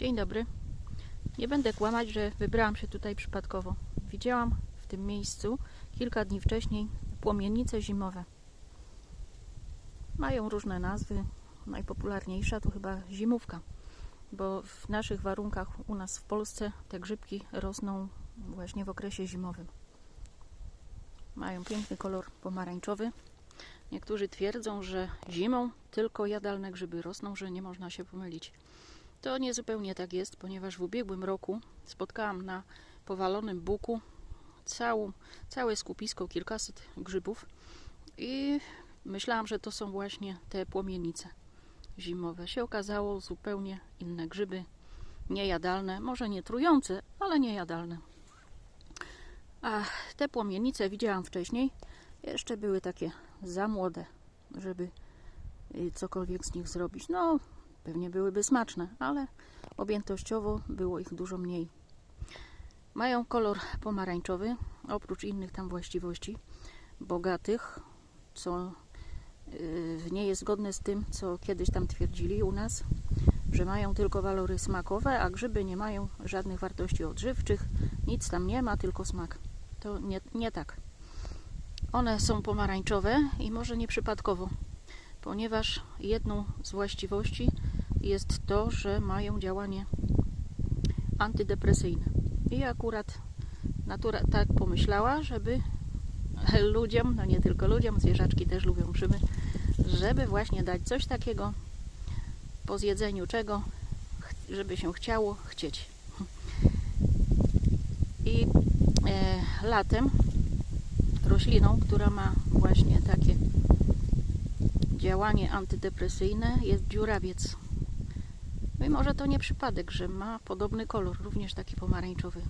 Dzień dobry. Nie będę kłamać, że wybrałam się tutaj przypadkowo. Widziałam w tym miejscu kilka dni wcześniej płomienice zimowe. Mają różne nazwy. Najpopularniejsza to chyba zimówka, bo w naszych warunkach u nas w Polsce te grzybki rosną właśnie w okresie zimowym. Mają piękny kolor pomarańczowy. Niektórzy twierdzą, że zimą tylko jadalne grzyby rosną, że nie można się pomylić. To nie zupełnie tak jest, ponieważ w ubiegłym roku spotkałam na powalonym buku całą, całe skupisko, kilkaset grzybów i myślałam, że to są właśnie te płomienice zimowe. Się okazało zupełnie inne grzyby, niejadalne, może nie trujące, ale niejadalne. A te płomienice widziałam wcześniej, jeszcze były takie za młode, żeby y, cokolwiek z nich zrobić. No, pewnie byłyby smaczne, ale objętościowo było ich dużo mniej. Mają kolor pomarańczowy, oprócz innych tam właściwości bogatych, co y, nie jest zgodne z tym, co kiedyś tam twierdzili u nas, że mają tylko walory smakowe, a grzyby nie mają żadnych wartości odżywczych, nic tam nie ma, tylko smak. To nie, nie tak. One są pomarańczowe i może nieprzypadkowo, ponieważ jedną z właściwości jest to, że mają działanie antydepresyjne. I akurat natura tak pomyślała, żeby ludziom, no nie tylko ludziom, zwierzaczki też lubią grzyby, żeby właśnie dać coś takiego, po zjedzeniu czego, żeby się chciało chcieć. I e, latem rośliną, która ma właśnie takie działanie antydepresyjne jest dziurawiec. No i może to nie przypadek, że ma podobny kolor, również taki pomarańczowy.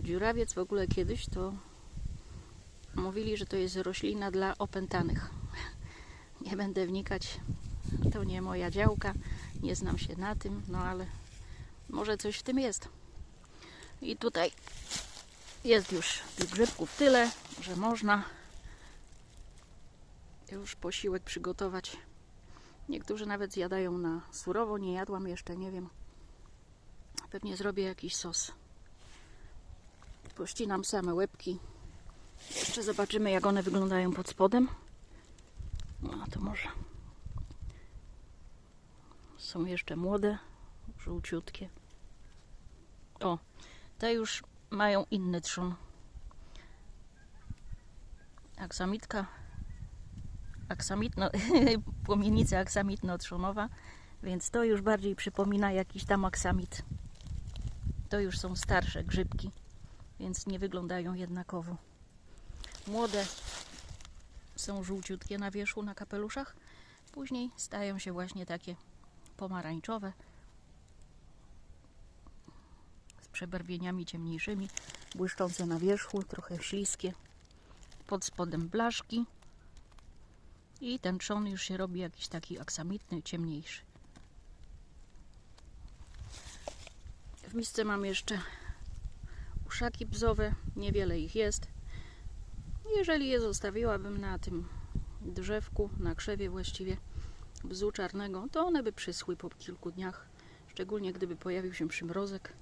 Dziurawiec w ogóle kiedyś to mówili, że to jest roślina dla opętanych. Nie będę wnikać, to nie moja działka, nie znam się na tym, no ale może coś w tym jest. I tutaj jest już tych grzybków tyle, że można już posiłek przygotować. Niektórzy nawet zjadają na surowo, nie jadłam jeszcze, nie wiem. Pewnie zrobię jakiś sos. Pościnam same łebki. Jeszcze zobaczymy, jak one wyglądają pod spodem. No to może. Są jeszcze młode, żółciutkie. O, te już mają inny trzon. Aksamitka, aksamitno, płomienica aksamitno-trzonowa, więc to już bardziej przypomina jakiś tam aksamit. To już są starsze grzybki, więc nie wyglądają jednakowo. Młode są żółciutkie na wierzchu, na kapeluszach, później stają się właśnie takie pomarańczowe, z przebarwieniami ciemniejszymi, błyszczące na wierzchu, trochę śliskie. Pod spodem blaszki. I ten trzon już się robi jakiś taki aksamitny, ciemniejszy. W misce mam jeszcze uszaki bzowe, niewiele ich jest. Jeżeli je zostawiłabym na tym drzewku, na krzewie właściwie bzu czarnego, to one by przyschły po kilku dniach, szczególnie gdyby pojawił się przymrozek.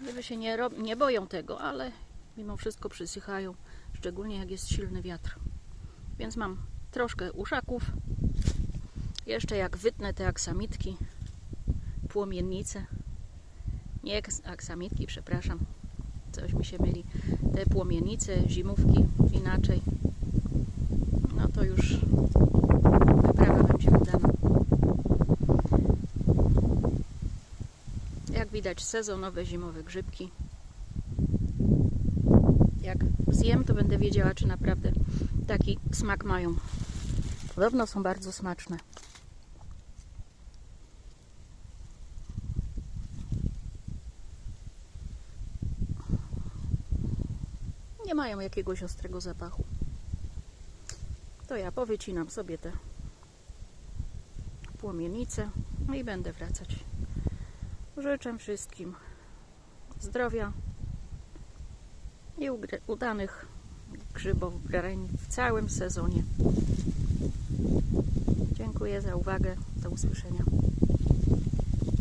Gdyby się nie, nie boją tego, ale mimo wszystko przysychają, szczególnie jak jest silny wiatr. Więc mam troszkę uszaków. Jeszcze jak wytnę te aksamitki, płomiennice, nie aks- aksamitki, przepraszam, coś mi się myli, te płomienice, zimówki inaczej, no to już wyprawa będzie udana. Jak widać sezonowe zimowe grzybki. Jak zjem, to będę wiedziała, czy naprawdę taki smak mają. Podobno są bardzo smaczne. Nie mają jakiegoś ostrego zapachu. To ja powycinam sobie te płomienice no i będę wracać. Życzę wszystkim zdrowia i udanych grzybobrań w całym sezonie. Dziękuję za uwagę. Do usłyszenia.